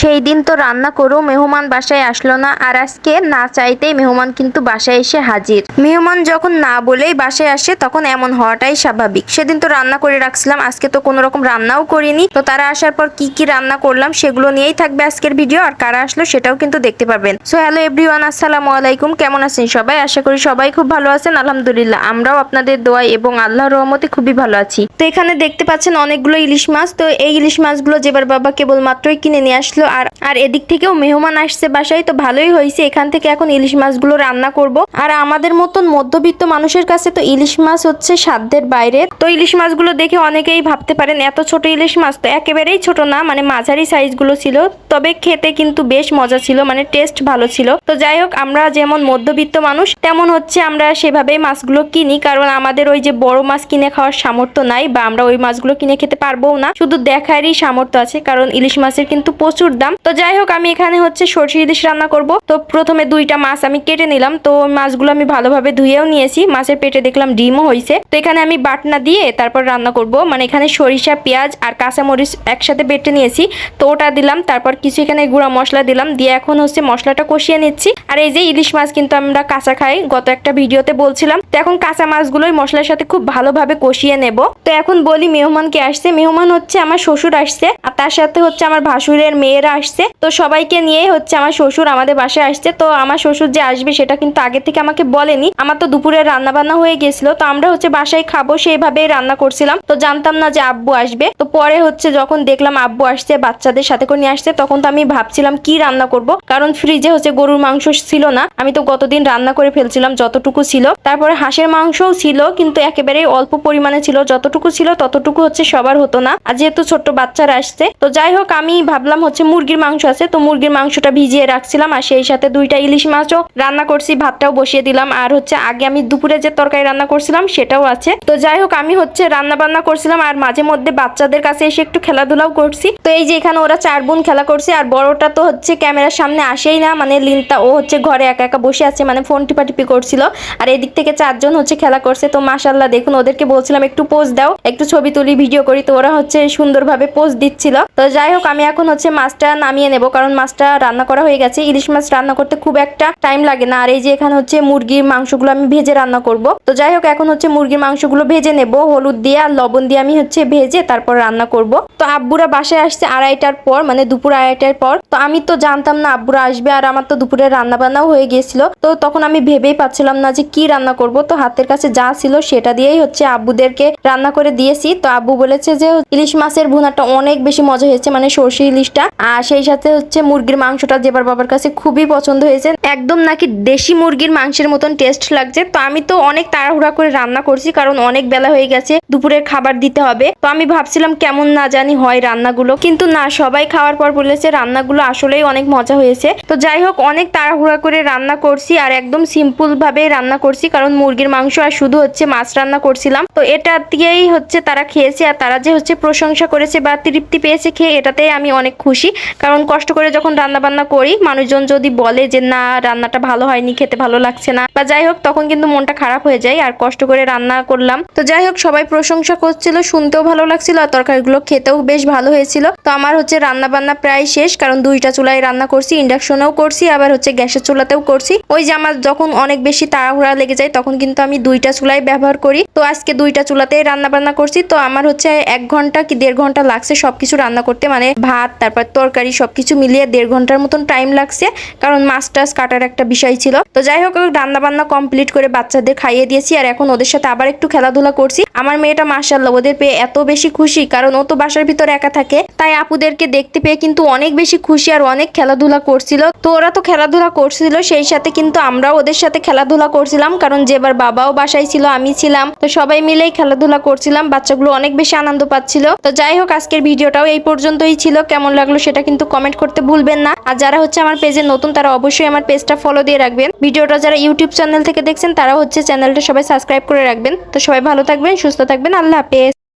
সেই দিন তো রান্না করেও মেহমান বাসায় আসলো না। আর আজকে না চাইতেই মেহমান কিন্তু বাসায় এসে হাজির। মেহমান যখন না বলেই বাসায় আসে, তখন এমন হওয়াটাই স্বাভাবিক। সেদিন তো রান্না করে রাখছিলাম, আজকে তো কোনো রকম রান্নাও করিনি। তো তারা আসার পর কি কি রান্না করলাম, সেগুলো নিয়েই থাকবে আজকের ভিডিও। আর কারা আসলো সেটাও কিন্তু দেখতে পাবেন সো হ্যালো এভরিওয়ান আসসালামু আলাইকুম। কেমন আছেন সবাই? আশা করি সবাই খুব ভালো আছেন। আলহামদুলিল্লাহ, আমরাও আপনাদের দোয়া এবং আল্লাহর রহমতে খুবই ভালো আছি। তো এখানে দেখতে পাচ্ছেন অনেকগুলো ইলিশ মাছ। তো এই ইলিশ মাছগুলো যেবার বাবা কেবলমাত্রই কিনে নিয়ে আসলো আর আর এদিক থেকেও মেহমান আসছে বাসায়, তো ভালোই হয়েছে। এখান থেকে এখন ইলিশ মাছগুলো রান্না করব। আর আমাদের মতন মধ্যবিত্ত মানুষের কাছে তো ইলিশ মাছ হচ্ছে সাধ্যের বাইরে। তো ইলিশ মাছগুলো দেখে অনেকেই ভাবতে পারেন, এত ছোট ইলিশ মাছ তো একেবারেই ছোট না মানে মাঝারি সাইজগুলো ছিল। তবে খেতে কিন্তু বেশ মজা ছিল মানে টেস্ট ভালো ছিল। তো যাই হোক, আমরা যেমন মধ্যবিত্ত মানুষ, তেমন হচ্ছে আমরা সেভাবেই মাছগুলো কিনি। কারণ আমাদের ওই যে বড় মাছ কিনে খাওয়ার সামর্থ্য নাই, বা আমরা ওই মাছগুলো কিনে খেতে পারব না। শুধু দেখারই সামর্থ্য আছে, কারণ ইলিশ মাছের কিন্তু প্রচুর দাম তো যাই হোক, আমি এখানে হচ্ছে সরষে ইলিশ রান্না করব। তো প্রথমে দুইটা মাছ আমি কেটে নিলাম। তো মাছগুলো আমি ভালোভাবে ধুয়েও নিয়েছি। মাছের পেটে দেখলাম ডিমও হয়েছে তো এখানে আমি বাটনা দিয়ে তারপর রান্না করব। মানে এখানে সরিষা, পেঁয়াজ আর কাঁচামরিচ একসাথে বেটে নিয়েছি। তো ওটা দিলাম, তারপর কিছু এখানে গুঁড়া মশলা দিলাম। দিয়ে এখন হচ্ছে মশলাটা কষিয়ে নিচ্ছি। আর এই যে ইলিশ মাছ কিন্তু আমরা কাঁচা খাই, গত একটা ভিডিওতে বলছিলাম। তো এখন কাঁচা মাছগুলোই মশলার সাথে খুব ভালোভাবে কষিয়ে নেব। তো এখন বলি মেহমানকে আসছে। মেহমান হচ্ছে আমার শ্বশুর আসছে। আর তার সাথে হচ্ছে আমার ভাসুরের মেয়েরা আসছে। তো সবাইকে নিয়েই হচ্ছে আমার শ্বশুর আমাদের বাসায় আসছে। তো আমার শ্বশুর যে আসবে সেটা কিন্তু আগে থেকে আমাকে বলেনি। আমার তো দুপুরে রান্না বান্না হয়ে গেছিল। তো আমরা হচ্ছে বাসায় খাব সেইভাবেই রান্না করছিলাম। তো জানতাম না যে আব্বু আসবে। তো পরে হচ্ছে যখন দেখলাম আব্বু আসছে, বাচ্চাদের সাথে করে নিয়ে আসছে, তখন তো আমি ভাবছিলাম কি রান্না করব? কারণ ফ্রিজে হচ্ছে গরুর মাংস ছিল না। আমি তো গতদিন রান্না করে ফেলছিলাম যতটুকু ছিল। তারপরে হাঁসের মাংসও ছিল, কিন্তু একেবারেই অল্প পরিমাণে ছিল। যতটুকু ছিল ততটুকু হচ্ছে সবার হতো না। আর যেহেতু ছোট্ট বাচ্চারা আসছে, তো যাই হোক, আমি ভাবলাম হচ্ছে মুরগির মাংস আছে, তো মুরগির মাংসটা ভিজিয়ে রাখছিলাম আর সেই সাথে দুইটা ইলিশ মাছও রান্না করছি, ভাতটাও বসিয়ে দিলাম। আর হচ্ছে আগে আমি দুপুরে যে তরকারি রান্না করছিলাম সেটাও আছে। তো যাই হোক, আমি হচ্ছে রান্না বান্না করছিলাম আর মাঝে মধ্যে বাচ্চাদের কাছে এসে একটু খেলাধুলাও করছি। তো এই যে এখানে ওরা চার বোন খেলা করছে আর বড়টা তো হচ্ছে ক্যামেরার সামনে আসেই না মানে লিনটা ও হচ্ছে ঘরে একা একা বসে আছে মানে ফোন টিপাটিপি করছিল। আর এদিক থেকে চারজন হচ্ছে খেলা করছে, তো মাসাল্লাহ দেখুন, ওদেরকে বলছিলাম একটু পোজ দাও, একটু ছবি তুলি, ভিডিও করি, তো ওরা হচ্ছে সুন্দরভাবে পোজ দিচ্ছিল। তো যাই হোক, আমি এখন হচ্ছে মাছটা নামিয়ে নেব, কারণ মাছটা রান্না করা হয়ে গেছে। ইলিশ মাছ রান্না করতে খুব একটা টাইম লাগে না। আর এই যে এখানে হচ্ছে মুরগির মাংসগুলো আমি ভেজে রান্না করব। তো যাই হোক, এখন হচ্ছে মুরগির মাংসগুলো ভেজে নেব। হলুদ দিয়ে আর লবণ দিয়ে আমি হচ্ছে ভেজে তারপর রান্না করব। তো আব্বুরা বাসায় আসছে আড়াইটার পর মানে দুপুর আড়াইটার পর। তো আমি তো জানতাম না আব্বুরা আসবে, আর আমার তো দুপুরে রান্না বান্নাও হয়ে গিয়েছিল। তো তখন আমি ভেবেই পাচ্ছিলাম না যে কি রান্না করব। তো হাতের কাছে যা ছিল সেটা দিয়েই হচ্ছে আব্বুদেরকে রান্না করে দিয়েছি। তো আব্বু বলেছে যে, ইলিশ মাছের ভুনাটা অনেক বেশি মজা হয়েছে মানে সর্ষে ইলিশটা। আর সেই সাথে হচ্ছে মুরগির মাংসটা যেবার বাবার কাছে খুবই পছন্দ হয়েছে। একদম নাকি দেশি মুরগির মাংসের মতন টেস্ট লাগছে। তো আমি তো অনেক তাড়াহুড়া করে রান্না করছি, কারণ অনেক বেলা হয়ে গেছে, দুপুরের খাবার দিতে হবে। তো আমি ভাবছিলাম কেমন না জানি হয় রান্নাগুলো। কিন্তু না, সবাই খাওয়ার পর বলেছে রান্নাগুলো আসলেই অনেক মজা হয়েছে। তো যাই হোক, অনেক তাড়াহুড়া করে রান্না করছি আর একদম সিম্পল ভাবে রান্না করছি, কারণ মুরগির মাংস আর শুধু হচ্ছে মাছ রান্না করছিলাম। তো এটা দিয়েই হচ্ছে তারা খেয়েছে আর তারা যে হচ্ছে প্রশংসা করেছে বা তৃপ্তি পেয়েছে খেয়ে, এটাতেই আমি অনেক খুশি। কারণ কষ্ট করে যখন রান্না বান্না করি, মানুষজন যদি বলে যে, না, রান্নাটা ভালো হয়নি, খেতে ভালো লাগছে না, বা যাই হোক, তখন কিন্তু মনটা খারাপ হয়ে যায় আর কষ্ট করে রান্না করলাম। তো যাই হোক, সবাই প্রশংসা করছিল, শুনতেও ভালো লাগছিল আর তরকারিগুলো খেতেও বেশ ভালো হয়েছিল। তো আমার হচ্ছে রান্না বান্না প্রায় শেষ, কারণ দুইটা চুলায় রান্না করছি, ইন্ডাকশনেও করছি, আবার হচ্ছে গ্যাসের চুলাতেও করছি। ওই যে আমার যখন অনেক বেশি তাড়াহুড়া লেগে যায়, তখন কিন্তু আমি দুইটা চুলাই ব্যবহার করি। তো আজকে দুইটা চুলাতেই রান্না বান্না করছি। তো আমার হচ্ছে এক ঘণ্টা কি দেড় ঘণ্টা লাগছে সবকিছু রান্না করতে মানে ভাত, তারপর তরকারি সবকিছু মিলিয়ে দেড় ঘণ্টার মতন টাইম লাগছে, কারণ মাছ টাছ কাটার একটা বিষয় ছিল। তো যাই হোক রান্না বান্না কমপ্লিট করে বাচ্চাদের খাইয়ে দিয়েছি, আর এখন ওদের সাথে আবার একটু খেলাধুলা করছি। আমার মেয়েটা মাসাল্লাহ ওদের পেয়ে এত বেশি খুশি, কারণ ও তো বাসার ভিতরে একা থাকে, তাই আপুদেরকে দেখতে পেয়ে কিন্তু অনেক বেশি খুশি আর অনেক খেলাধুলা করছিল। তো ওরা তো খেলাধুলা করছিল, সেই সাথে কিন্তু আমরাও ওদের সাথে খেলাধুলা করছিলাম, কারণ যেবার বাবাও বাসায় ছিল, আমি ছিলাম। তো সবাই মিলেই খেলাধুলা করছিলাম, বাচ্চাগুলো অনেক বেশি আনন্দ পাচ্ছিল। তো যাই হোক, আজকের ভিডিওটাও এই পর্যন্তই ছিল। কেমন লাগল সেটা কিন্তু কমেন্ট করতে ভুলবেন না। আর যারা হচ্ছে আমার পেজে নতুন, তারা অবশ্যই আমার পেজটা ফলো দিয়ে রাখবেন। ভিডিওটা যারা ইউটিউব চ্যানেল থেকে দেখছেন, তারা হচ্ছে চ্যানেলটা সবাই সাবস্ক্রাইব করে রাখবেন। তো সবাই ভালো থাকবেন, সুস্থ থাকবেন, আল্লাহ হাফেজ।